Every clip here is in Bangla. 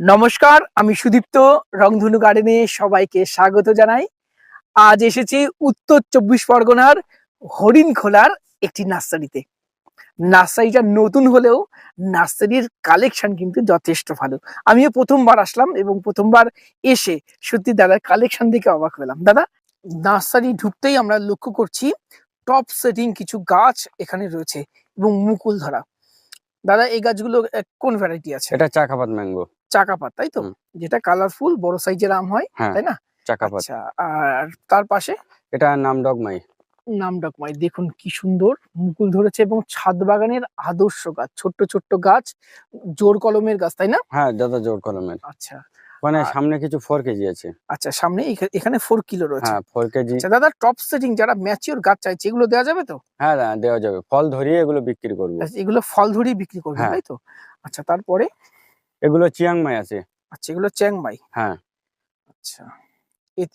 নমস্কার, আমি সুদীপ্ত, রংধনু গার্ডেনে সবাইকে স্বাগত জানাই। আজ এসেছি উত্তর চব্বিশ পরগনার হরিণখোলার একটি নার্সারিতে। নার্সারিটা নতুন হলেও নার্সারির কালেকশন কিন্তু যথেষ্ট ভালো। আমিও প্রথমবার আসলাম এবং প্রথমবার এসে সত্যি দাদার কালেকশন দেখে অবাক হলাম। দাদা, নার্সারি ঢুকতেই আমরা লক্ষ্য করছি টপ সেটিং কিছু গাছ এখানে রয়েছে এবং মুকুল ধরা। দাদা, এই গাছগুলো কোন ভ্যারাইটি আছে? এটা চাকাপাত ম্যাঙ্গো। চাকাপাত তাই তো? যেটা কালারফুল বড় সাইজের আম হয় হ্যাঁ তাই না? চাকাপাত। আচ্ছা আর তার পাশে? এটা নাম ডগমাই নাম ডাকমাই দেখুন কি সুন্দর মুকুল ধরেছে এবং ছাদ বাগানের আদর্শ গাছ ছোট্ট ছোট্ট গাছ জোর কলমের গাছ তাই না? হ্যাঁ দাদা জোর কলমের। আচ্ছা মানে সামনে কিছু ফোর কেজি আছে। আচ্ছা সামনে এখা- এখানে ফোর কিলো রয়েছে। হ্যাঁ ফোর কেজি। আচ্ছা দাদা টপ সেটিং যারা ম্যাচিওর গাছ চাইছে এগুলো দেওয়া যাবে তো? হ্যাঁ দা- দেওয়া যাবে। ফল ধরিয়ে এগুলো বিক্রি করব। এগুলো ফল ধরিয়ে বিক্রি করবে হ্যাঁ। তাই তো? আচ্ছা তারপরে? এগুলো চিয়াংমাই আছে। আচ্ছা এগুলো চ্যাংমাই হ্যাঁ। আচ্ছা।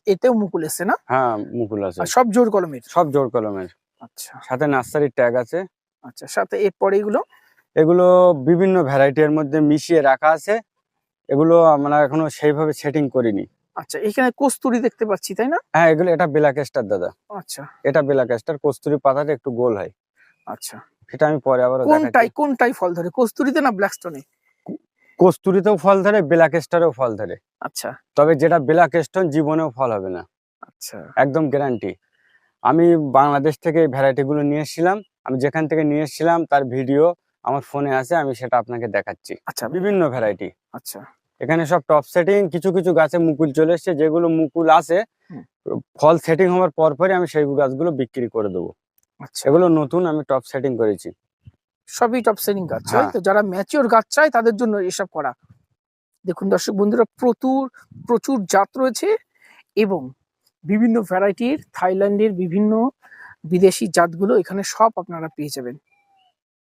এতেও মুকুল এসছে না? হ্যাঁ মুকুল আছে। সব জোর কলমের? সব জোর কলমের। আচ্ছা। সাথে নার্সারির ট্যাগ আছে। আচ্ছা সাথে এরপরে এগুলো? এগুলো বিভিন্ন ভ্যারাইটির মধ্যে মিশিয়ে রাখা আছে। এগুলো আমরা এখনও সেইভাবে সেটিং করিনি। আচ্ছা এখানে কস্তুরি দেখতে পাচ্ছি তাই না? হ্যাঁ এগুলো এটা স্টার দাদা। আচ্ছা। এটা বেলাক স্টার কস্তুরি পাতাটা একটু গোল হয়। আচ্ছা। সেটা আমি পরে আবার কোনটাই কোনটাই ফল ধরে? কস্তুরিতে না ব্ল্যাকস্টোনে কস্তুরিতেও ফল ধরে বেলাক স্টারেও ফল ধরে। আচ্ছা। তবে যেটা বেলাক স্টোন জীবনেও ফল হবে না। আচ্ছা। একদম গ্যারান্টি আমি বাংলাদেশ থেকে এই ভ্যারাইটি গুলো নিয়ে এসেছিলাম। আমি যেখান থেকে নিয়ে এসেছিলাম তার ভিডিও আমার ফোনে আছে আমি সেটা আপনাকে দেখাচ্ছি। আচ্ছা। বিভিন্ন ভ্যারাইটি। আচ্ছা। এখানে সব টপ সেটিং কিছু কিছু গাছে মুকুল চলে এসছে যেগুলো মুকুল আছে ফল সেটিং হওয়ার পর পরই আমি সেই গাছগুলো বিক্রি করে দেবো। আচ্ছা। এগুলো নতুন আমি টপ সেটিং করেছি। সবই টপ সেলিং গাছ হ্যাঁ। তো যারা ম্যাচিওর গাছ চায় তাদের জন্য এসব করা। দেখুন দর্শক বন্ধুরা প্রচুর প্রচুর জাত রয়েছে এবং বিভিন্ন ভ্যারাইটির থাইল্যান্ডের বিভিন্ন বিদেশি জাতগুলো এখানে সব আপনারা পেয়ে যাবেন।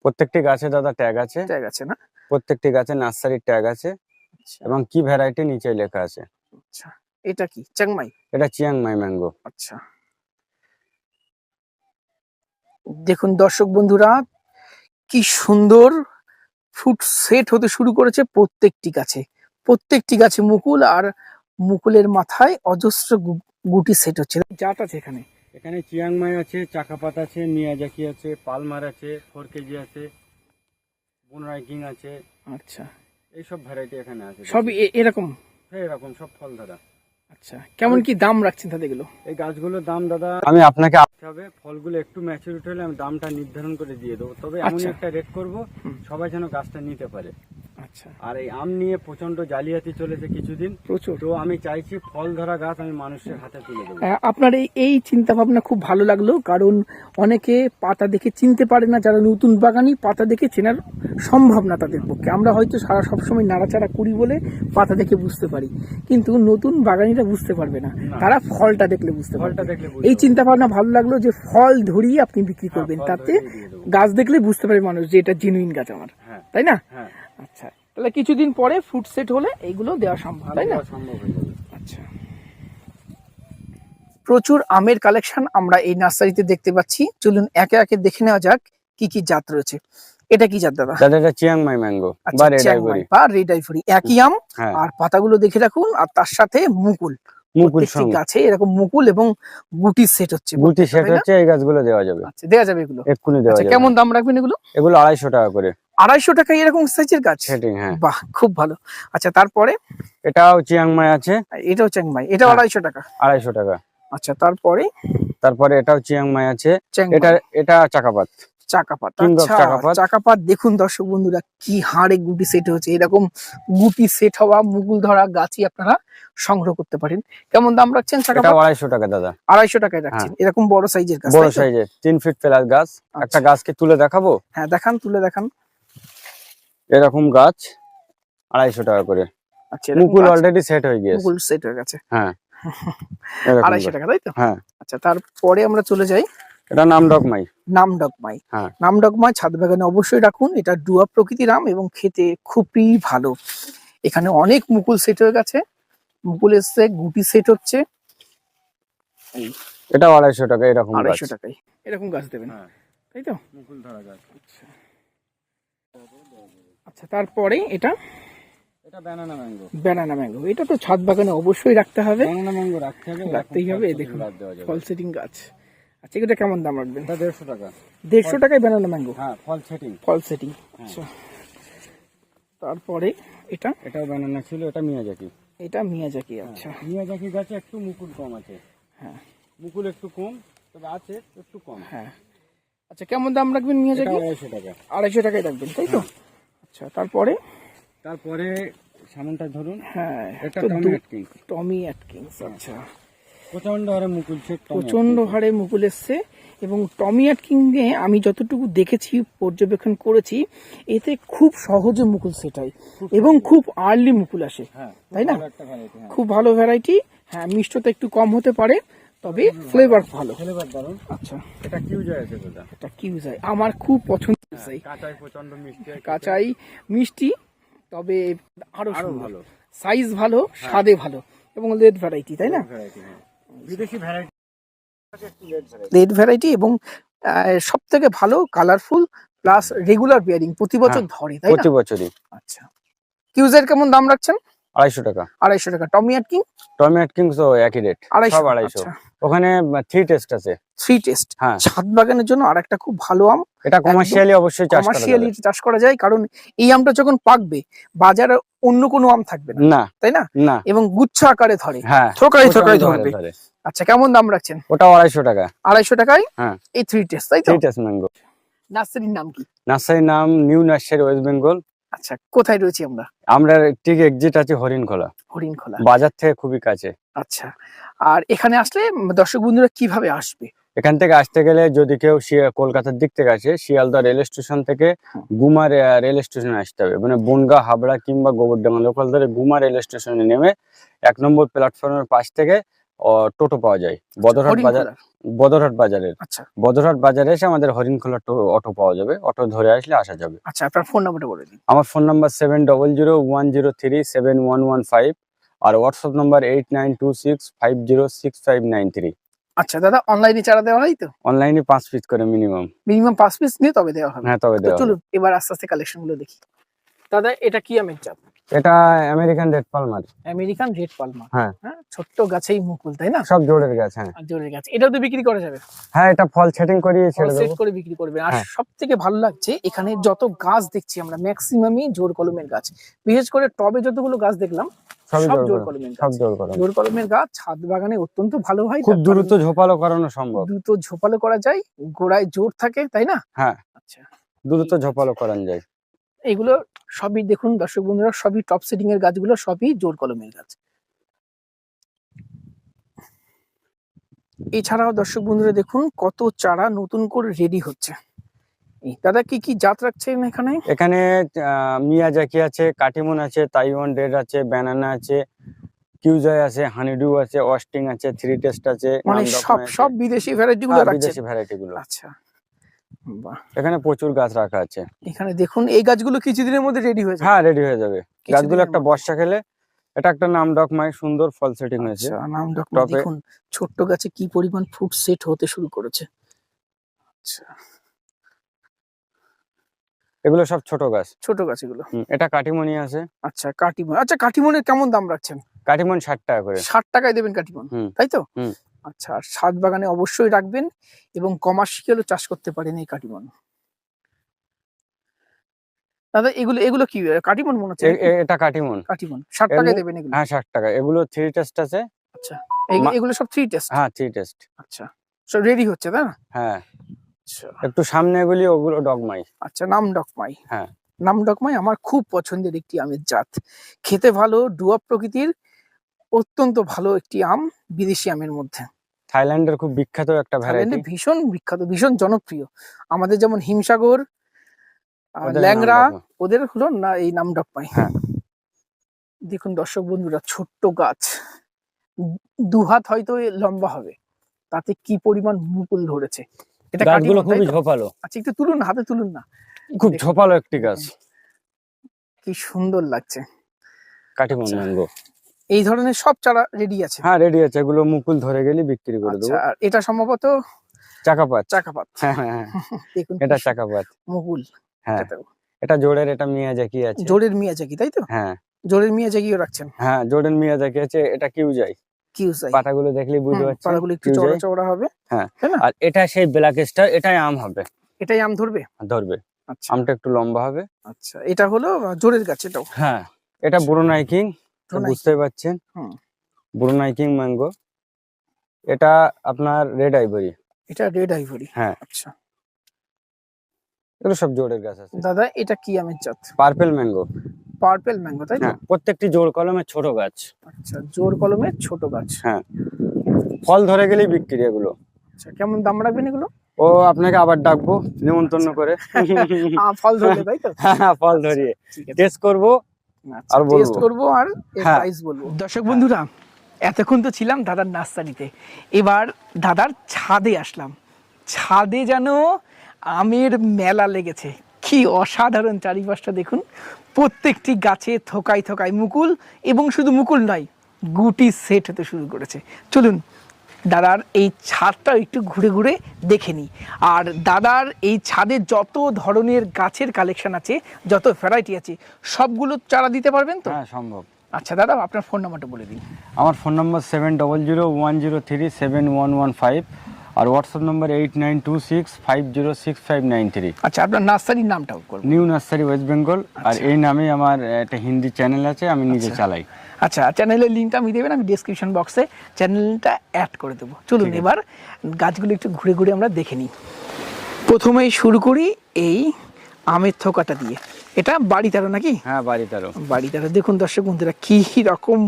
প্রত্যেকটি গাছে দাদা ট্যাগ আছে? ঠিক আছে না? প্রত্যেকটি গাছে নার্সারির ট্যাগ আছে আচ্ছা। এবং কি ভ্যারাইটি নিচে লেখা আছে? আচ্ছা এটা কি? চাংমাই এটা চিয়াংমাই ম্যাঙ্গো আচ্ছা। দেখুন দর্শক বন্ধুরা কি সুন্দর ফুট সেট হতে শুরু করেছে প্রত্যেকটি গাছে। প্রত্যেকটি গাছে মুকুল আর মুকুলের মাথায় অজস্র গুটি সেট হচ্ছে। জাত আছে এখানে। এখানে চিয়াংমাই আছে চাকাপাত আছে মিয়াজাকি আছে পালমার আছে ফোর কেজি আছে বুনরাই কিং আছে। আচ্ছা। এইসব ভ্যারাইটি এখানে আছে। সবই এ- এরকম? হ্যাঁ, এরকম সব ফল ধরা আচ্ছা কেমন কি দাম রাখছেন তাদের এগুলো? এই গাছগুলোর দাম দাদা আমি আপনাকে হবে ফলগুলো একটু ম্যাচুরিটি হলে আমি দামটা নির্ধারণ করে দিয়ে দেবো। তবে এমন আচ্ছা। একটা রেট করব সবাই যেন গাছটা নিতে পারে। আচ্ছা। আর এই আম নিয়ে প্রচণ্ড জালিয়াতি চলেছে কিছুদিন। প্রচুর। তো আমি চাইছি ফল ধরা গাছ আমি মানুষের হাতে তুলে দেবো। আপনার এই এই চিন্তা ভাবনা খুব ভালো লাগল কারণ অনেকে পাতা দেখে চিনতে পারে না যারা নতুন বাগানি পাতা দেখে চেনার সম্ভব না তাদের পক্ষে। আমরা হয়তো সারা সবসময় নাড়াচাড়া করি বলে পাতা দেখে বুঝতে পারি। কিন্তু নতুন বাগানিরা বুঝতে পারবে না। তারা ফলটা দেখলে বুঝতে পারবে। এই চিন্তা ভাবনা ভালো লাগল যে ফল ধরিয়ে আপনি বিক্রি হ্যাঁ, করবেন। তাতে। গাছ দেখলে বুঝতে পারে মানুষ যে এটা জেনুইন গাছ আমার। হ্যাঁ। তাই না? হ্যাঁ। আচ্ছা তাহলে কিছুদিন পরে ফুড সেট হলে এইগুলো দেওয়া সম্ভব তাই না? আচ্ছা। প্রচুর আমের কালেকশন আমরা এই নার্সারিতে দেখতে পাচ্ছি। চলুন একে একে দেখে নেওয়া যাক কি কি জাত রয়েছে। এটা কি জাত দাদা? দাদা এটা চিয়াংমাই ম্যাঙ্গো আচ্ছা, বা রেড চ্যাংমাই আইভরি। বা রেড আইভরি একই আম। হ্যাঁ। আর পাতাগুলো দেখে রাখুন আর তার সাথে মুকুল। মুকুল গাছে এরকম মুকুল এবং গুটি সেট হচ্ছে গুটি সেট হচ্ছে এই গাছগুলো দেওয়া যাবে। আচ্ছা দেওয়া যাবে এগুলো। এক্ষুনি দেওয়া আচ্ছা যাবে। কেমন দাম রাখবেন এগুলো? এগুলো আড়াইশো টাকা করে। আড়াইশো টাকা এরকম সাইজের গাছ? সেটিং হ্যাঁ। বাহ খুব ভালো। আচ্ছা তারপরে? এটাও চিয়াংমাই আছে। এটাও চ্যাংমাই এটাও হ্যাঁ। আড়াইশো টাকা। আড়াইশো টাকা। আচ্ছা তারপরে? তারপরে এটাও চিয়াংমাই আছে। এটা এটা চাকাপাত। চাকাপাত। আচ্ছা চাকাপাত। চাকাপাত দেখুন দর্শক বন্ধুরা কি হাড়ে গুটি সেট হচ্ছে এরকম গুটি সেট হওয়া ধরা গাছই আপনারা সংগ্রহ করতে পারেন। কেমন দাম রাখছেন এটা চাকাপাত? আড়াইশো টাকা দাদা। আড়াইশো টাকায় রাখছেন। এরকম বড় সাইজের গাছ হ্যাঁ। বড় সাইজের তিন ফিট প্লাস গাছ। একটা আচ্ছা। গাছকে তুলে দেখাবো? হ্যাঁ দেখান তুলে দেখান। এরকম গাছ আড়াইশো টাকা করে। আচ্ছা মুকুল অলরেডি সেট হয়ে গিয়েছে। মুকুল সেট হয়ে গেছে। হ্যাঁ। আড়াইশো টাকা তাই তো? হ্যাঁ। আচ্ছা তারপরে আমরা চলে যাই। এটা নাম ডকমাই নাম ডগমাই হ্যাঁ। নাম ডগমাই ছাদ বাগানে অবশ্যই রাখুন এটা ডুয়া প্রকৃতির আম এবং খেতে খুবই ভালো। এখানে অনেক মুকুল সেট হয়ে গেছে। মুকুল এসছে গুটি সেট হচ্ছে। এটা আড়াইশো টাকা এরকম আড়াইশো টাকায়। এরকম গাছ দেবেন। হ্যাঁ। তাই তো? মুকুল ধরা গাছ আচ্ছা। তারপরে এটা? এটা ব্যানানা ম্যাঙ্গো ব্যানানা ম্যাঙ্গো এটা তো ছাদ বাগানে অবশ্যই রাখতে হবে। ব্যানানা ম্যাঙ্গো রাখতে হবে রাখতেই হবে এই দেখুন ফল সেটিং গাছ। আচ্ছা এটা কেমন দাম রাখবেন? দেড়শো টাকা। দেড়শো টাকায় ব্যানানা ম্যাঙ্গো হ্যাঁ ফল সেটিং ফল সেটিং আচ্ছা। তারপরে এটা? এটাও ব্যানানা ছিল এটা মিয়াজাকি। এটা মিয়াজাকি আচ্ছা। মিয়াজাকি গাছে একটু মুকুল কম আছে। হ্যাঁ। মুকুল একটু কম তবে আছে একটু কম। হ্যাঁ। আচ্ছা কেমন দাম রাখবেন মিয়াজাকি? আড়াইশো টাকা। আড়াইশো টাকায় রাখবেন তাই তো? আচ্ছা তারপরে? তারপরে সামনটা ধরুন। হ্যাঁ এটা টমি আটকিং টমি অ্যাটকিংস আচ্ছা। প্রচণ্ড হারে মুকুল প্রচণ্ড হারে মুকুল এসছে এবং টমি অ্যাটকিংয়ে আমি যতটুকু দেখেছি পর্যবেক্ষণ করেছি এতে খুব সহজে মুকুল সেটাই এবং খুব আর্লি মুকুল আসে হ্যাঁ তাই না? হ্যাঁ। খুব ভালো ভ্যারাইটি হ্যাঁ মিষ্টতা একটু কম হতে পারে তবে ফ্লেভার ভালো। ফ্লেভার দারুণ আচ্ছা। এটা কিউজাই আছে কোথা এটা কি যায় আমার খুব পছন্দ চাই কাঁচাই প্রচণ্ড মিষ্টি কাঁচাই মিষ্টি তবে আরও ভালো। সাইজ ভালো স্বাদে ভালো এবং লেট ভ্যারাইটি তাই না? হ্যাঁ। বিদেশি ভ্যারাইটি লেট ভ্যারাইটি এবং সব থেকে ভালো কালারফুল প্লাস রেগুলার বিয়ারিং প্রতি বছর ধরে তাই প্রতি বছরই। আচ্ছা। কিউজের কেমন দাম রাখছেন? আড়াইশো টাকা। আড়াইশো টাকা। টমি অ্যাটকিং টমি আটকিংস ও একই রেট সব আড়াইশো। ওখানে থ্রি টেস্ট আছে। থ্রি টেস্ট হ্যাঁ। ছাদ বাগানের জন্য আর একটা খুব ভালো আম। এটা কমার্শিয়ালি অবশ্যই চাষ কমার্শিয়ালি চাষ করা যায় কারণ এই আমটা যখন পাকবে বাজারে অন্য কোনো আম থাকবে না। তাই না? না। এবং গুচ্ছ আকারে ধরে। হ্যাঁ। থোকাই থোকাই ধরবে। আচ্ছা কেমন দাম রাখছেন? ওটাও আড়াইশো টাকা। আড়াইশো টাকায়? হ্যাঁ। এই থ্রি টেস্ট তাই তো? থ্রি টেস্ট ম্যাঙ্গো নার্সারির নাম কি? নার্সারির নাম নিউ নার্সারি ওয়েস্ট বেঙ্গল আচ্ছা কোথায় রয়েছি আমরা? আমরা ঠিক এক্সিট আছে হরিণখোলা। হরিণখোলা। বাজার থেকে খুবই কাছে। আচ্ছা আর এখানে আসলে দর্শক বন্ধুরা কীভাবে আসবে? এখান থেকে আসতে গেলে যদি কেউ কলকাতার দিক থেকে আসে শিয়ালদা রেল স্টেশন থেকে। গুমা রেল স্টেশনে আসতে হবে। মানে বনগা হাবড়া কিংবা গোবরডাঙ্গা লোকাল ধরে গুমা রেল স্টেশনে নেমে এক নম্বর প্ল্যাটফর্মের পাশ থেকে টোটো পাওয়া যায়। বদরহাট বাজার বদরহাট বাজারের। আচ্ছা। বদরহাট বাজারে এসে আমাদের হরিণখোলা অটো পাওয়া যাবে। অটো ধরে আসলে আসা যাবে। আচ্ছা আপনার ফোন নাম্বারটা বলে দিন। আমার phone number seven double zero one zero three seven one one five আর WhatsApp number eight nine two six five zero six five nine three. আচ্ছা দাদা অনলাইনে চারা দেওয়া হয় তো? অনলাইনে পাঁচ পিস করে মিনিমাম। মিনিমাম পাঁচ পিস নিয়ে তবে দেওয়া হবে। হ্যাঁ তবে দেওয়া। চলুন এবার আস্তে আস্তে কালেকশনগুলো দেখি। দাদা এটা কি আমের চাপ? এটা American red Palmer American red Palmer হ্যাঁ। ছোট্ট গাছেই মুকুল তাই না? সব জোরের গাছ হ্যাঁ। জোরের গাছ। এটাও তো বিক্রি করা যাবে? হ্যাঁ এটা ফল সেটিং করিয়ে ছেড়ে সেট করে বিক্রি করবেন আর হ্যাঁ। সব থেকে ভালো লাগছে এখানে যত গাছ দেখছি আমরা ম্যাক্সিমামই জোর কলমের গাছ। বিশেষ করে টবে যতগুলো গাছ দেখলাম সব জোর কলমের সব জোর কলমের গাছ ছাদ বাগানে অত্যন্ত ভালো হয় খুব দ্রুত ঝোপালো করানো সম্ভব। দ্রুত ঝোপালো করা যায় গোড়ায় জোর থাকে তাই না? হ্যাঁ। আচ্ছা। দ্রুত ঝোপালো করানো যায়। এগুলো সবই দেখুন দর্শক বন্ধুরা সবই টপ সেটিং এর গাছগুলো সবই জোর কলমের গাছ। এছাড়াও দর্শক বন্ধুরা দেখুন কত চারা নতুন করে রেডি হচ্ছে। দাদা কি কি জাত রাখছেন এখানে? এখানে আহ, মিয়াজাকি আছে কাটিমন আছে তাইওয়ান রেড আছে ব্যানানা আছে কিউজয় আছে হানিডু আছে অস্টিং আছে থ্রি টেস্ট আছে মানে সব সব বিদেশি ভ্যারাইটি গুলো হ্যাঁ, বিদেশি ভ্যারাইটি গুলো। আচ্ছা। এখানে প্রচুর গাছ রাখা আছে। এখানে দেখুন এই গাছগুলো কিছুদিনের মধ্যে রেডি হয়ে যাবে। হ্যাঁ রেডি হয়ে যাবে। গাছগুলো একটা বর্ষা খেলে এটা একটা নাম ডকমাই সুন্দর ফল সেটিং হয়েছে। আচ্ছা নাম টবে- দেখুন ছোট্ট গাছে কি পরিমাণ ফ্রুট সেট হতে শুরু করেছে। আচ্ছা। এগুলো সব ছোট গাছ। ছোট গাছ এগুলো। এটা কাটিমনি আছে। আচ্ছা কাটিমন আচ্ছা কাটিমনের কেমন দাম রাখছেন? কাটিমন ষাট টাকা করে। ষাট টাকায় দেবেন কাটিমন তাই তো। আচ্ছা আর ছাদ বাগানে অবশ্যই রাখবেন এবং কমার্শিয়ালও চাষ করতে পারেন এই কাটিমন। দাদা এগুলো এগুলো কি কাটিমন মনে হচ্ছে এটা কাটিমন। কাটিমন। ষাট টাকায় দেবেন এগুলো? হ্যাঁ ষাট টাকা। এগুলো থ্রি টেস্ট আছে। আচ্ছা এগুলো সব থ্রি টেস্ট হ্যাঁ থ্রি টেস্ট আচ্ছা সব রেডি হচ্ছে তাই না? হ্যাঁ। আচ্ছা। একটু সামনে এগুলি ওগুলো ডগমাই। আচ্ছা নাম ডকমাই হ্যাঁ। নাম ডকমাই আমার খুব পছন্দের একটি আমের জাত। খেতে ভালো ডুয়া প্রকৃতির অত্যন্ত ভালো একটি আম বিদেশি আমের মধ্যে। থাইল্যান্ডের খুব বিখ্যাত একটা ভ্যারাইটি ভীষণ বিখ্যাত ভীষণ জনপ্রিয়। আমাদের যেমন হিমসাগর ল্যাংরা ওদের হলো না এই নাম ডকমাই হ্যাঁ। দেখুন দর্শক বন্ধুরা ছোট্ট গাছ। দু হাত হয়তো লম্বা হবে। তাতে কি পরিমাণ মুকুল ধরেছে? এটা গাছগুলো খুবই ঝোপালো। আচ্ছা একটু তুলুন হাতে তুলুন না। খুব ঝোপালো একটি গাছ। কি সুন্দর লাগছে। কাটিমন আচ্ছা। ম্যাঙ্গো এই ধরনের সব চারা রেডি আছে। হ্যাঁ রেডি আছে। এগুলো মুকুল ধরে গেলে বিক্রি করে আচ্ছা দেবো আর এটা সম্ভবত চাকাপাত। চাকাপাত। হ্যাঁ হ্যাঁ হ্যাঁ, এটা চাকাপাত। মুকুল। হ্যাঁ। এটা জোরের এটা মিয়াজাকি আছে। জোরের মিয়াজাকি তাই তো? হ্যাঁ। জোরের মিয়া জাগিয়ে রাখছেন? হ্যাঁ জোর্ডেন মিয়া দেখে আছে। এটা কিউ যায় কিউ সাই পাতাগুলো দেখলেই বুঝতে পারছেন পাড়াগুলো একটু চওড়া চওড়া হবে হ্যাঁ। আর এটা সেই ব্ল্যাক স্টার এটাই আম হবে। এটাই আম ধরবে? ধরবে। আচ্ছা। আমটা একটু লম্বা হবে। আচ্ছা এটা হলো জোরের গাছ এটাও। হ্যাঁ। এটা ব্রুনাই বুঝতেই পারছেন। ব্রুনাই কিং ম্যাঙ্গো এটা আপনার রেড আইভরি এটা রেড আইভরি হ্যাঁ। আচ্ছা। এগুলো সব জোড়ের গাছ আছে। দাদা এটা কি আমের জাত? পার্পেল ম্যাঙ্গো পার্পেল ম্যাঙ্গো তাই তো হ্যাঁ প্রত্যেকটি জোড় কলমে ছোট গাছ। আচ্ছা জোর কলমে ছোট গাছ। হ্যাঁ। ফল ধরে গেলেই বিক্রি এগুলো। আচ্ছা কেমন দাম রাখবেন এগুলো? ও আপনাকে আবার ডাকবো নিমন্ত্রণ করে। আহ, ফল ধরবে তাই তো? হ্যাঁ ফল ধরিয়ে। টেস্ট করব। আচ্ছা আর টেস্ট করব আর হ্যাঁ। প্রাইস বলব। দর্শক বন্ধুরা এতক্ষণ তো ছিলাম দাদার নার্সারিতে এবার দাদার ছাদে আসলাম। ছাদে যেন আমের মেলা লেগেছে। কি অসাধারণ চারিপাশটা দেখুন। প্রত্যেকটি গাছে থোকায় থোকায় মুকুল এবং শুধু মুকুল নয় গুটি সেট হতে শুরু করেছে। চলুন দাদার এই ছাদটা একটু ঘুরে ঘুরে দেখে নিই। আর দাদার এই ছাদে যত ধরনের গাছের কালেকশন আছে যত ভ্যারাইটি আছে সবগুলো চারা দিতে পারবেন তো? হ্যাঁ সম্ভব। আচ্ছা দাদা আপনার ফোন নাম্বারটা বলে দিন। আমার phone number seven double zero one zero three seven one one five আর WhatsApp number eight nine two six five zero six five nine three আচ্ছা আপনার নার্সারির নামটাও করব নিউ নার্সারি ওয়েস্ট বেঙ্গল আর আচ্ছা। এই নামে আমার একটা হিন্দি চ্যানেল আছে আমি নিজে আচ্ছা। চালাই। আচ্ছা চ্যানেলের লিঙ্কটা আমি দেবেন আমি ডিসক্রিপশন বক্সে চ্যানেলটা অ্যাড করে দেবো। চলুন এবার গাছগুলো একটু ঘুরে ঘুরে আমরা দেখে নিই। প্রথমেই শুরু করি এই আমের থোকাটা দিয়ে। এটা বাড়ি তারও নাকি? হ্যাঁ বাড়ি তারও বাড়ি তারও দেখুন দর্শক বন্ধুরা কি রকম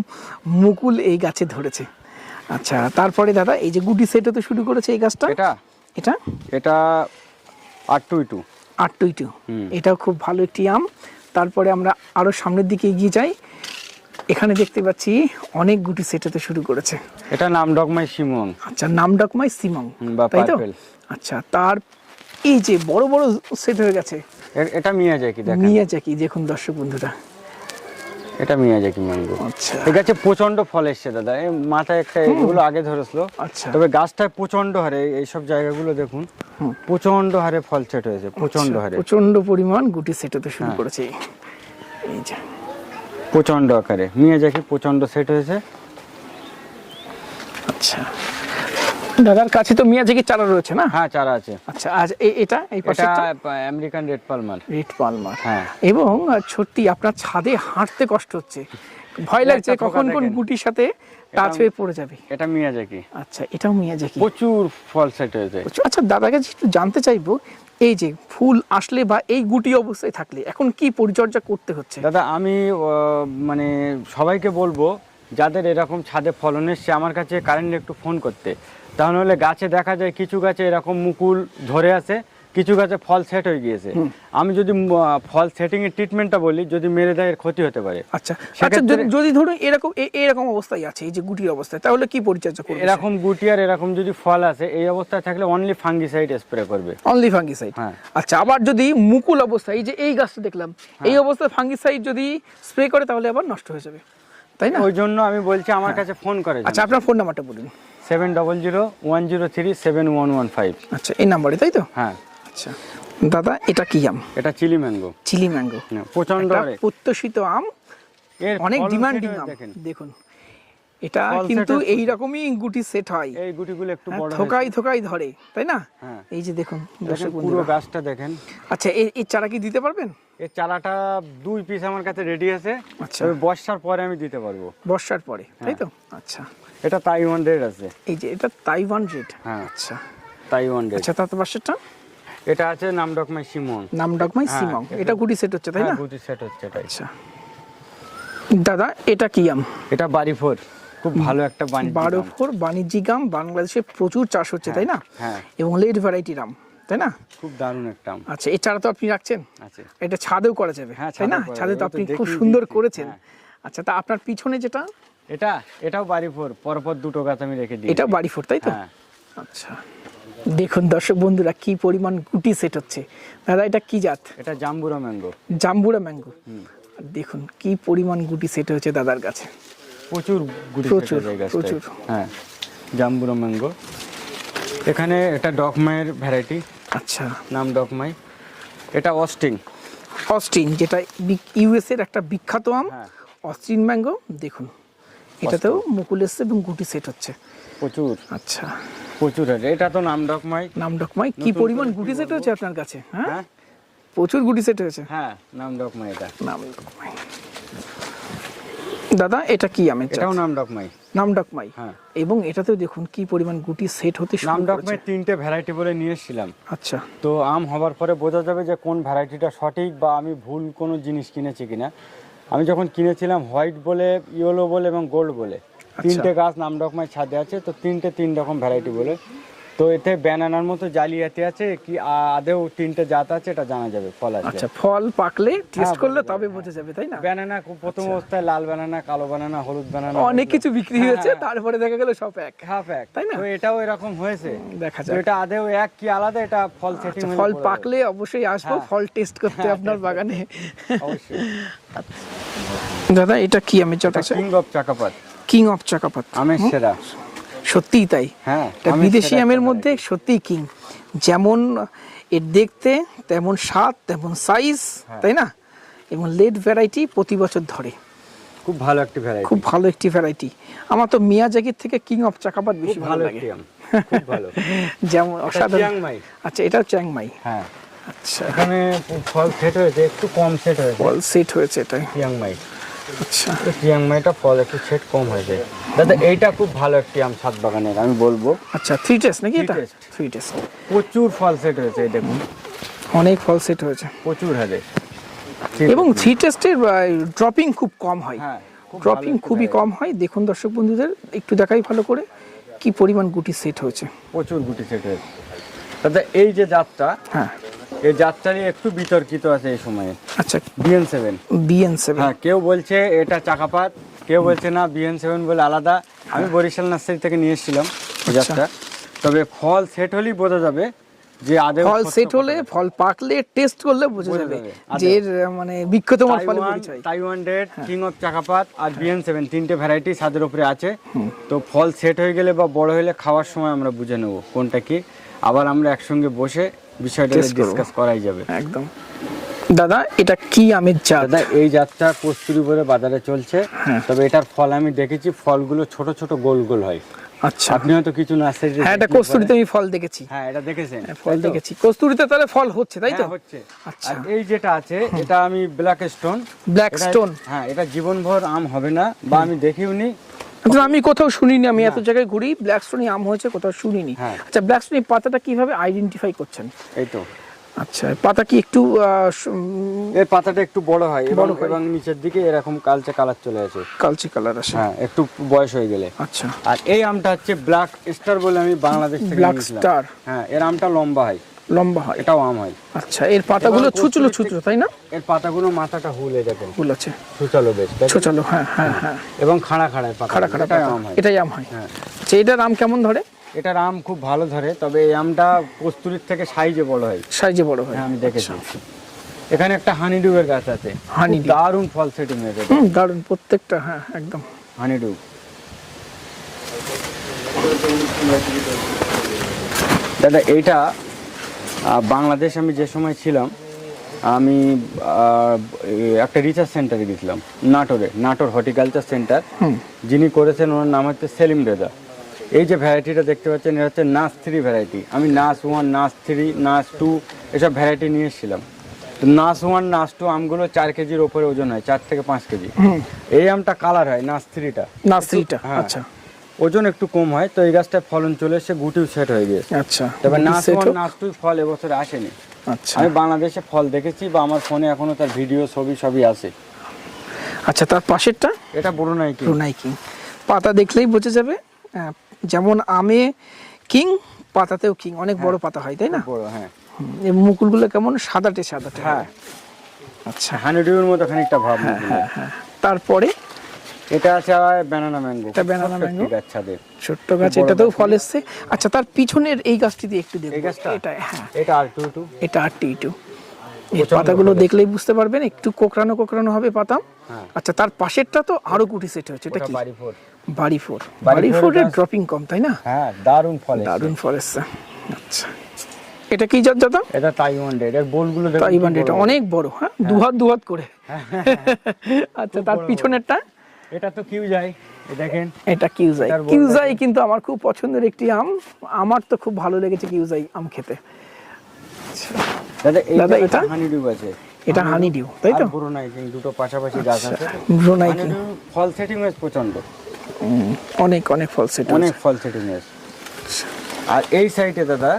মুকুল এই গাছে ধরেছে। আচ্ছা তারপরে দাদা এই যে গুটি সেটও তো শুরু করেছে এই গাছটা? এটা? এটা? এটা আর টু টু আট টুই টু এটাও খুব ভালো একটি আম। তারপরে আমরা আরও সামনের দিকে এগিয়ে যাই। এখানে দেখতে পাচ্ছি অনেক গুটি সেট হতে শুরু করেছে। এটা নাম ডকমাই সিমন আচ্ছা নাম ডকমাই সিমং তাই তো? আচ্ছা তার এই যে বড় বড় সেট হয়ে গেছে। এটা মিয়া কি দেখেন। নিয়ে কি দেখুন দর্শক বন্ধুরা। এটা মিয়া কি ম্যাঙ্গো আচ্ছা। এই গাছে প্রচণ্ড ফল এসছে দাদা। এই মাথায় একটা এগুলো আগে ধরেছিল। আচ্ছা। তবে গাছটায় প্রচণ্ড হারে এইসব জায়গাগুলো দেখুন। প্রচণ্ড হারে ফল সেট হয়েছে প্রচণ্ড আচ্ছা, হারে। প্রচণ্ড পরিমাণ গুটি সেট হতে শুরু হ্যাঁ। করেছে। এই যে। প্রচণ্ড আকারে। মিয়া কি প্রচণ্ড সেট হয়েছে। আচ্ছা। দাদার কাছে তো মিয়াজাকি চারা রয়েছে না? হ্যাঁ চারা আছে। আচ্ছা আজ এটা এই পাশে এটা American red Palmer. Red Palmer. হ্যাঁ। এবং সত্যি আপনার ছাদে হাঁটতে কষ্ট হচ্ছে। ভয় লাগছে কখন কোন গুটির সাথে টাচ হয়ে পড়ে যাবে। এটা মিয়াজাকি আচ্ছা এটাও মিয়াজাকি প্রচুর ফল সেট হয়েছে আচ্ছা দাদা কাছে একটু জানতে চাইব এই যে ফুল আসলে বা এই গুটি অবস্থায় থাকলে এখন কি পরিচর্যা করতে হচ্ছে? দাদা আমি মানে সবাইকে বলব যাদের এরকম ছাদে ফলন এসছে আমার কাছে কারেন্ট একটু ফোন করতে। তাহলে হলে গাছে দেখা যায় কিছু গাছে এরকম মুকুল ধরে আছে কিছু গাছে ফল সেট হয়ে গিয়েছে। আমি যদি ফল সেটিং এর ট্রিটমেন্টটা বলি যদি মেরে দেয় এর ক্ষতি হতে পারে। আচ্ছা আচ্ছা যদি- ধরুন এরকম এরকম অবস্থায় আছে এই যে গুটির অবস্থায় তাহলে কি পরিচর্যা করবে? এরকম গুটি আর এরকম যদি ফল আসে এই অবস্থায় থাকলে অনলি ফাঙ্গিসাইড স্প্রে করবে। অনলি ফাঙ্গিসাইড হ্যাঁ। আচ্ছা আবার যদি মুকুল অবস্থায় এই যে এই গাছটা দেখলাম এই অবস্থায় ফাঙ্গিসাইড যদি স্প্রে করে তাহলে আবার নষ্ট হয়ে যাবে। তাই না? ওই জন্য আমি বলছি আমার কাছে ফোন করে আচ্ছা আপনার ফোন নাম্বারটা বলুন। Seven double zero one zero three seven one one five. আচ্ছা এই নাম্বারে তাই তো? হ্যাঁ। আচ্ছা দাদা এটা কি আম? এটা চিলি ম্যাঙ্গো। Chilli mango. প্রচণ্ড হারে প্রত্যাশিত আম এর অনেক ডিমান্ডিং আম। দেখেন। দেখুন এটা কিন্তু এই রকমই গুটি সেট হয়। এই গুটিগুলো একটু হ্যাঁ, বড়। থোকাই থোকাই ধরে তাই না? হ্যাঁ। এই যে দেখুন পুরো গাছটা দেখেন। আচ্ছা এই চারা কি দিতে পারবেন? এর চারাটা দুই পিস আমার কাছে রেডি আছে। আচ্ছা। বর্ষার পরে আমি দিতে পারব। বর্ষার পরে তাই হ্যাঁ। তো? আচ্ছা। এটা তাইওয়ান রেড আছে। এই যে এটা তাইওয়ান রেড হ্যাঁ। আচ্ছা। তাইওয়ান রেড আচ্ছা তার পাশেরটা এটা আছে নামডকমাই সিমন নাম ডকমাই হ্যাঁ, সিমং এটা- এটা গুটি সেট হচ্ছে তাই হ্যাঁ না গুটি সেট হচ্ছে এটাই আচ্ছা। দাদা এটা কি আম? এটা বাড়ি ফোর খুব ভালো একটা বাণিজ্য বারো। ফোর বাণিজ্যিক আম। বাংলাদেশে প্রচুর চাষ হচ্ছে তাই না? হ্যাঁ। এবং লেট ভ্যারাইটির আম। তাই না? খুব দারুণ একটা আম। আচ্ছা এই চারা তো আপনি রাখছেন? আছে। এটা ছাদেও করা যাবে হ্যাঁ, তাই না? ছাদে তো আপনি খুব সুন্দর করেছেন। হ্যাঁ। আচ্ছা তা আপনার পিছনে যেটা? এটা এটাও বাড়ি ফোর। পরপর দুটো গাছ আমি রেখে দিই এটা বাড়ি ফোর তাই তো? হ্যাঁ। আচ্ছা। দেখুন দর্শক বন্ধুরা কি পরিমাণ গুটি সেট হচ্ছে। দাদা এটা কি জাত? এটা জাম্বুরা ম্যাঙ্গো। জাম্বুরা ম্যাঙ্গো। দেখুন কি পরিমাণ গুটি সেট হয়েছে দাদার কাছে। প্রচুর গুটি প্রচুর, প্রচুর। হ্যাঁ জাম্বুরা ম্যাঙ্গো। এখানে এটা ডকমাইয়ের ভ্যারাইটি আচ্ছা। নাম ডকমাই এটা অস্টিং অস্টিন যেটা ইউএস এর একটা বিখ্যাত আম। অস্টিন ম্যাঙ্গো দেখুন। এটাতেও মুকুল এসছে এবং গুটি সেট হচ্ছে। প্রচুর। আচ্ছা। প্রচুর আছে এটা তো নাম ডকমাই নাম ডকমাই কি পরিমাণ গুটি সেট হয়েছে আপনার কাছে হ্যাঁ? হ্যাঁ। প্রচুর গুটি সেট হয়েছে। হ্যাঁ নাম ডকমাই এটা। নাম ডকমাই দাদা এটা কি আমের এটাও চাষ নাম ডকমাই নাম ডকমাই হ্যাঁ। এবং এটাতে দেখুন কি পরিমাণ গুটি সেট হতে নাম শুরু ডকমাই তিনটে ভ্যারাইটি বলে নিয়ে এসেছিলাম আচ্ছা। তো আম হবার পরে বোঝা যাবে যে কোন ভ্যারাইটিটা সঠিক বা আমি ভুল কোনো জিনিস কিনেছি কিনা। আমি যখন কিনেছিলাম হোয়াইট বলে ইয়েলো বলে এবং গোল্ড বলে তিনটে গাছ নাম ডকমাই ছাদে আছে তো তিনটে তিন রকম ভ্যারাইটি বলে। তো এতে ব্যানানার মতো জালিয়াতি আছে কি আদেও তিনটে জাত আছে এটা জানা যাবে ফল আছে। আচ্ছা ফল পাকলে টেস্ট হ্যাঁ, করলে তবে বোঝা যাবে তাই না? ব্যানানা প্রথম অবস্থায় লাল ব্যানানা কালো ব্যানানা হলুদ ব্যানানা অনেক কিছু বিক্রি হয়েছে হ্যাঁ। তারপরে দেখা গেল সব এক হাফ এক। তাই না? তো এটাও এরকম হয়েছে। দেখা যাক। এটা আদেও এক কি আলাদা এটা ফল সেটিং আচ্ছা, ফল পাকলে অবশ্যই আসব হ্যাঁ। ফল টেস্ট করতে আপনার বাগানে। অবশ্যই। দাদা এটা কি আমি আছে? King of Chakapat. King of Chakapat. আমের সেরা। সত্যিই তাই। হ্যাঁ বিদেশি আমের মধ্যে সত্যিই কিং। যেমন এর দেখতে তেমন স্বাদ তেমন সাইজ হ্যাঁ। তাই না? এবং লেট ভ্যারাইটি প্রতি বছর ধরে। খুব ভালো একটি ভ্যারাইটি খুব ভালো একটি ভ্যারাইটি আমার তো মিয়াজাকির থেকে কিং অফ চাকাপাত বেশি ভালো লাগে। খুব ভালো। যেমন এটা অসাধারণ। আচ্ছা এটাও চ্যাংমাই হ্যাঁ। আচ্ছা। এখানে ফল সেট হয়েছে একটু কম সেট হয়েছে। ফল সেট হয়েছে এটাই চিয়াংমাই আচ্ছা ফল একটু সেট কম হয়েছে দাদা এইটা খুব ভালো একটি আম ছাদ বাগানের আমি বলব। আচ্ছা থ্রি টেস্ট নাকি Three এটা test। থ্রি টেস্ট প্রচুর ফল সেট হয়েছে এই দেখুন। অনেক ফল সেট হয়েছে। প্রচুর হারে এবং থ্রি টেস্টের ড্রপিং খুব কম হয়। হ্যাঁ ড্রপিং খুবই কম হয়। দেখুন দর্শক বন্ধুদের একটু দেখাই ভালো করে কি পরিমাণ গুটি সেট হয়েছে। প্রচুর গুটি সেট হয়েছে। দাদা এই যে জাতটা হ্যাঁ। এই জাতটারই একটু বিতর্কিত আছে এই সময়ে। আচ্ছা। বিএন সেভেন বিএন সেভেন হ্যাঁ কেউ বলছে এটা চাকাপাত কেউ বলছে না বিএন সেভেন বলে আলাদা। আমি বরিশাল নার্সারি থেকে নিয়ে এসেছিলাম আচ্ছা। তবে ফল সেট হলেই বোঝা যাবে যে আদৌ ফল সেট হলে ফল পাকলে টেস্ট করলে বোঝা যাবে। যে মানে বিক্ষতমার ফলে পরিচয় Taiwan red king of Chakapat R BN seven তিনটে ভ্যারাইটি ছাদের উপরে আছে। তো ফল সেট হয়ে গেলে বা বড় হলে খাওয়ার সময় আমরা বুঝে নেব কোনটা কি। আবার আমরা একসঙ্গে বসে বিষয়টা ডিসকাস করাই যাবে। একদম। দাদা এটা কি আমের জাত? দাদা এই যাত্রা কস্তুরি বলে বাজারে চলছে। হ্যাঁ। তবে এটার ফল আমি দেখেছি ফলগুলো ছোট ছোট গোল গোল হয়। আচ্ছা। আপনি হয়তো কিছু নার্সারি হ্যাঁ এটা কস্তুরিতে আমি ফল দেখেছি। হ্যাঁ এটা দেখেছেন হ্যাঁ, ফল দেখেছি। কস্তুরিতে তাহলে ফল হচ্ছে তাই তো? হ্যাঁ, হচ্ছে। আচ্ছা। এই যেটা আছে এটা আমি ব্ল্যাক স্টোন ব্ল্যাক স্টোন হ্যাঁ এটা জীবনভর আম হবে না বা আমি দেখিও নি আচ্ছা আমি কোথাও শুনিনি আমি এত জায়গায় ঘুরি ব্ল্যাক স্টোনি আম হয়েছে কোথাও শুনিনি। হ্যাঁ। আচ্ছা ব্ল্যাক স্টোনি পাতাটা কীভাবে আইডেন্টিফাই করছেন? এই তো আচ্ছা পাতা কি একটু এর পাতাটা একটু বড় হয় এবং এবং নিচের দিকে এরকম কালচে কালার চলে আসে। কালচে কালার আসে। হ্যাঁ একটু বয়স হয়ে গেলে। আচ্ছা। আর এই আমটা হচ্ছে ব্ল্যাক স্টার বলে আমি বাংলাদেশ থেকে ব্ল্যাক স্টার হ্যাঁ এর আমটা লম্বা হয়। লম্বা হয়? এটাও আম হয়। আচ্ছা এর পাতাগুলো ছুচলো ছুচলো তাই না? এর পাতাগুলো মাথাটা হুলে দেখেন ফুল আছে। সুচালো বেশ? ছোচালো হ্যাঁ হ্যাঁ হ্যাঁ। এবং খাড়া খাড়ায় পাতা খাড়া খাড়া পাতা। আম হয়। এটাই আম হয়। হ্যাঁ। আচ্ছা এটার আম কেমন ধরে? এটার আম খুব ভালো ধরে তবে এই আমটা কস্তুরির থেকে সাইজে বড় হয়। সাইজে বড় হয়। হ্যাঁ আমি দেখেছি এখানে একটা হানিডুবের গাছ আছে। খুব দারুণ ফল সেটিং হয়েছে দারুণ প্রত্যেকটা হ্যাঁ একদম। হানিডুব। দাদা এইটা বাংলাদেশ আমি যে সময় ছিলাম আমি একটা রিসার্চ সেন্টারে গেছিলাম নাটোরে নাটোর হর্টিকালচার সেন্টার। যিনি করেছেন ওনার নাম হচ্ছে সেলিম রেজা। এই যে ভ্যারাইটিটা দেখতে পাচ্ছেন এটা হচ্ছে নাস থ্রি ভ্যারাইটি আমি নাস ওয়ান নাস থ্রি নাস টু এসব ভ্যারাইটি নিয়ে এসেছিলাম। তো নাস ওয়ান নাস টু আমগুলো চার কেজির ওপরে ওজন হয় চার থেকে পাঁচ কেজি। এই আমটা কালার হয় নাস থ্রিটা নার্সারিটা থ্রিটা আচ্ছা। ওজন একটু কম হয় তো এই গাছটা ফলন চলে এসে গুটিও সেট হয়ে গিয়েছে। আচ্ছা তবে নাচ set ওয়ান নাচ টু ফল এবছর আসেনি। আচ্ছা। আমি বাংলাদেশে ফল দেখেছি বা আমার ফোনে এখনও তার ভিডিও ছবি সবই আছে। আচ্ছা তার পাশেরটা? এটা বড় নাই কি ব্রুনাই কিং পাতা দেখলেই বোঝা যাবে যেমন আমে কিং পাতাতেও কিং। অনেক বড় পাতা হয় তাই না? বড় হ্যাঁ। এই মুকুলগুলো কেমন? সাদাটে সাদাটে। হ্যাঁ। আচ্ছা। হানিডিউর মতো খানিকটা ভাব হ্যাঁ হ্যাঁ। তারপরে এটা আছে ব্যানানা ম্যাঙ্গো এটা banana mango। গাছ ছাদে ছোট্ট গাছ বড় এটাতেও ফল এসছে। আচ্ছা তার পিছনের এই গাছটি দিয়ে একটু দেখব। এটা হ্যাঁ। এটা আর টু টু এটা এই পাতাগুলো দেখলেই বুঝতে পারবেন একটু কোকড়ানো কোকড়ানো হবে পাতা। হ্যাঁ। আচ্ছা তার পাশেরটা তো আরও গুটি সেট হয়েছে এটা কি? বাড়ি ফোর। বাড়ি ফোর। বাড়ি বাড়ি ফোরের ফোরের গাছ। ড্রপিং কম তাই না? হ্যাঁ দারুণ ফল। দারুণ ফল এসছে। আচ্ছা। এটা কি জাত দাদা এটা তাইওয়ান রেড এর বোলগুলো তাইবান বড়। অনেক বড় হ্যাঁ দুহাত দুহাত করে। আচ্ছা তার বড় বড়। পিছনেরটা? এটা তো কিউ যায় দেখেন। এটা কিউজাই কিউজাই কিন্তু আমার খুব পছন্দের একটি আম। আমার তো খুব ভালো লেগেছে কিউজাই আম খেতে। দাদা দাদা, এটা? এটা? হানি ডিউ আছে। এটা হানি ডিউ তাই তো? আর পুরো নাই দুটো পাশাপাশি গাছ আছে। ব্রোনাই ডিউ ফল সেটিং হয়েছে প্রচণ্ড অনেক অনেক ফল সেট অনেক ফল সেটিং হয়েছে আর এই সাইডে দাদা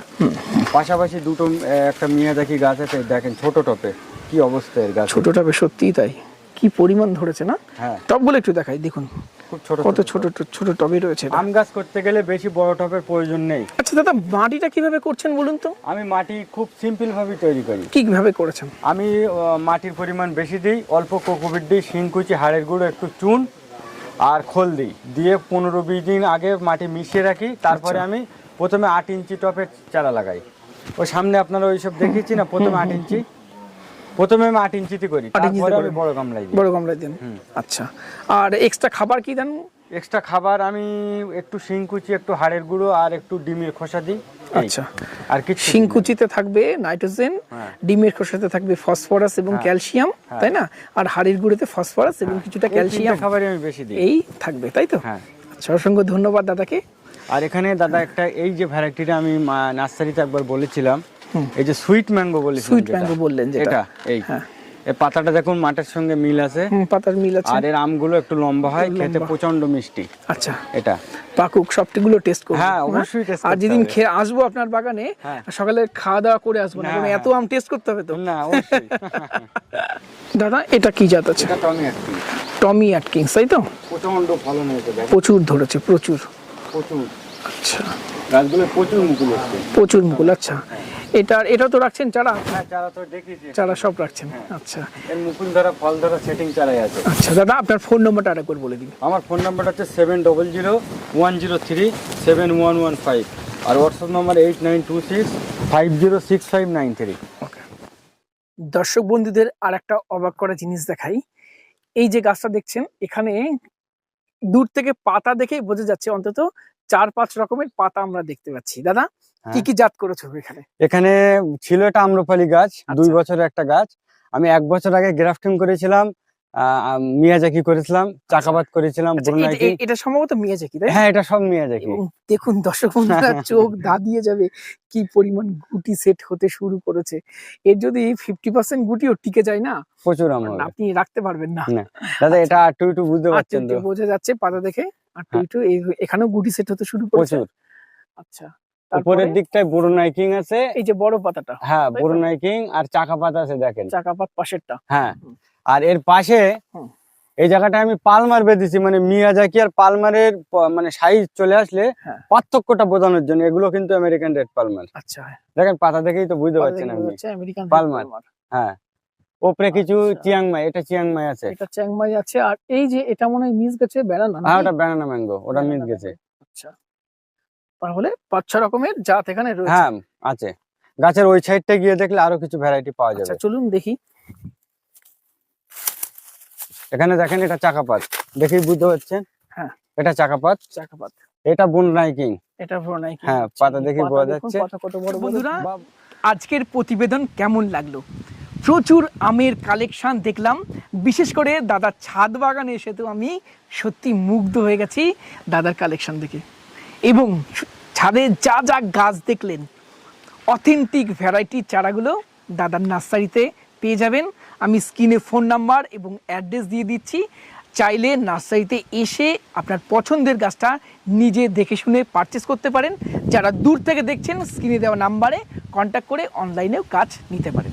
পাশাপাশি দুটো একটা মিয়াজাকি গাছ আছে দেখেন ছোট টপে। কি অবস্থা এর গাছ? ছোটটা বেশ সত্যিই তাই। কি পরিমাণ ধরেছে না? হ্যাঁ। টবগুলো একটু দেখাই দেখুন। খুব ছোট কত ছোট ছোট- ছোট। টবে রয়েছে আম গাছ করতে গেলে বেশি বড় টপের প্রয়োজন নেই। আচ্ছা দাদা মাটিটা কীভাবে করছেন বলুন তো? আমি মাটি খুব সিম্পল ভাবে তৈরি করি। কীভাবে করেছেন? আমি মাটির পরিমাণ বেশি দিই অল্প কোকোপিট দিই শিংকুচি হাড়ের গুঁড়ো একটু চুন আর খোল দিই। দিয়ে পনেরো বিশ দিন আগে মাটি মিশিয়ে রাখি তারপরে আমি প্রথমে আট ইঞ্চি টপের চারা লাগাই। ওই সামনে আপনারা ওইসব দেখিয়েছি না প্রথমে আট ইঞ্চি। প্রথমে আমি আট ইঞ্চিতে করি তারপরে আমি বড় গামলায় দিই। বড় গামলায় দেন। আচ্ছা। আর এক্সট্রা খাবার কি দেন? এক্সট্রা খাবার আমি একটু শিংকুচি একটু হাড়ের গুঁড়ো আর একটু ডিমের খোসা দিই। আচ্ছা। আর দিই শিংকুচিতে থাকবে নাইট্রোজেন হ্যাঁ। ডিমের খোসাতে থাকবে ফসফরাস এবং ক্যালসিয়াম তাই না? আর হাড়ির গুঁড়োতে ফসফরাস এবং কিছুটা ক্যালসিয়াম। খাবারই আমি বেশি দিই। এই থাকবে তাই তো? হ্যাঁ। আচ্ছা অসংখ্য ধন্যবাদ দাদাকে। আর এখানে দাদা একটা এই যে ভ্যারাইটিটা আমি নার্সারিতে একবার বলেছিলাম এই যে সুইট ম্যাঙ্গো বলেছিলাম সুইট ম্যাঙ্গো বললেন যেটা। এটা এই। হ্যাঁ। এই পাতাটা দেখুন মাটির সঙ্গে মিল আছে। পাতার মিল আছে। আর এর আমগুলো একটু লম্বা হয় খেতে প্রচণ্ড মিষ্টি। আচ্ছা। এটা। পাকুক সবটিগুলো টেস্ট করব হ্যাঁ, অবশ্যই taste আর যেদিন খেয়ে আসব আপনার বাগানে হ্যাঁ। সকালে খাওয়া দাওয়া করে আসব না কারণ হ্যাঁ। এত আম টেস্ট করতে হবে তো। না অবশ্যই। দাদা এটা কি জাত আছে? এটা টমি একটি টমি অ্যাটকিংস তাই তো? প্রচণ্ড ফলন হয়েছে প্রচুর ধরেছে প্রচুর। প্রচুর। আচ্ছা। গাছগুলো প্রচুর মুকুল হচ্ছে। প্রচুর মুকুল আচ্ছা। এটার এটা তো রাখছেন চারা? হ্যাঁ চারা তো দেখিয়েছি। চারা সব রাখছেন? আচ্ছা। এর মুকুল ধরা ফল ধরা সেটিং চারাই আছে। আচ্ছা দাদা আপনার ফোন নম্বরটা আরেকবার বলে দিন। আমার ফোন নাম্বারটা হচ্ছে seven double zero one zero three seven one one five আর WhatsApp number eight nine two six five zero six five nine three okay দর্শক বন্ধুদের আর একটা অবাক করা জিনিস দেখাই। এই যে গাছটা দেখছেন এখানে দূর থেকে পাতা দেখেই বোঝা যাচ্ছে অন্তত চার পাঁচ রকমের পাতা আমরা দেখতে পাচ্ছি। দাদা কি হ্যাঁ। কি জাত করেছ এখানে? এখানে ছিল এটা আম্রপালি গাছ দুই আচ্ছা। বছরের একটা গাছ। আমি এক বছর আগে গ্রাফটিং করেছিলাম মিয়াজাকি করেছিলাম চাকাবাদ করেছিলাম আচ্ছা, এটা- সম্ভবত মিয়াজাকি তাই হ্যাঁ এটা সব মিয়াজাকি। দেখুন দর্শক বন্ধুরা চোখ দাঁড়িয়ে যাবে কি পরিমাণ গুটি সেট হতে শুরু করেছে। এর যদি ফিফটি পার্সেন্ট গুটিও টিকে যায় না প্রচুর আম হবে। আপনি রাখতে পারবেন না। না। দাদা এটা আটটু একটু বুঝতে পারছেন তো? বোঝা যাচ্ছে পাতা দেখে। আর টু হ্যাঁ। টু এখানেও গুটি সেট হতে শুরু করেছে। প্রচুর। আচ্ছা। উপরের দিকটায় ব্রুনাই নাইকিং আছে। এই যে বড় পাতাটা। হ্যাঁ তাই নাইকিং আর চাকাপাত আছে দেখেন। চাকাপাত পাশেরটা। হ্যাঁ আর এর পাশে এই জায়গাটা আমি পালমার বেঁধেছি মানে মিয়াজাকি আর পালমারের মানে সাইজ চলে আসলে হ্যাঁ। পার্থক্যটা বোঝানোর জন্য এগুলো কিন্তু আমেরিকান রেড পালমার। আচ্ছা। দেখেন পাতা দেখেই তো বুঝতে পারছেন পাতা আপনি। American Palmer. হ্যাঁ। ওপরে কিছু আচ্ছা। চিয়াংমাই এটা চিয়াংমাই আছে। এটা চ্যাংমাই আছে আর এই যে এটা মনে হয় মিস গেছে বেড়ানা হ্যাঁ ওটা ব্যানানা ম্যাঙ্গো ওটা মিস গেছে। আচ্ছা। তাহলে পাঁচ ছ রকমের জাত এখানে রয়েছে। হ্যাঁ আছে। গাছের ওই সাইডটা গিয়ে দেখলে আরও কিছু ভ্যারাইটি পাওয়া আচ্ছা যাবে চলুন দেখি। এখানে দেখেন এটা চাকাপাত। দেখেই বুঝতে পারছেন? হ্যাঁ। এটা চাকাপাত। চাকাপাত। এটা কিং এটা কি হ্যাঁ, পাতা পাতা বোঝা যাচ্ছে। কত বড় বড়। বন্ধুরা, আজকের প্রতিবেদন কেমন লাগল? প্রচুর আমের কালেকশন দেখলাম। বিশেষ করে দাদার ছাদ বাগানে এসে তো আমি সত্যি মুগ্ধ হয়ে গেছি দাদার কালেকশন দেখে। এবং ছাদে যা যা গাছ দেখলেন অথেন্টিক ভ্যারাইটির চারাগুলো দাদার নার্সারিতে পেয়ে যাবেন। আমি স্ক্রিনে ফোন নাম্বার এবং অ্যাড্রেস দিয়ে দিচ্ছি। চাইলে নার্সারিতে এসে আপনার পছন্দের গাছটা নিজে দেখে শুনে পারচেস করতে পারেন। যারা দূর থেকে দেখছেন, স্ক্রিনে দেওয়া নাম্বারে কন্ট্যাক্ট করে অনলাইনেও কাজ নিতে পারেন।